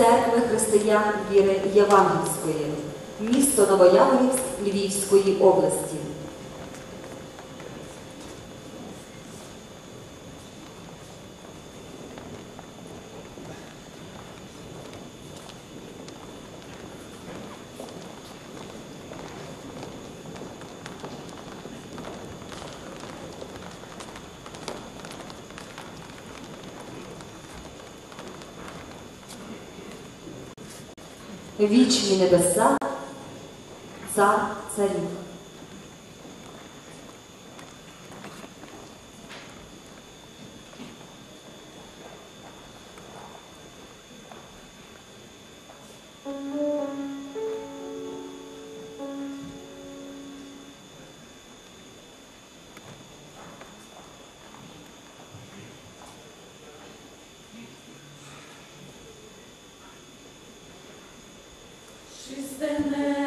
церкви християн віри Євангельської, місто Новояворівськ Львівської області. Вічні небеса, цар царів. the.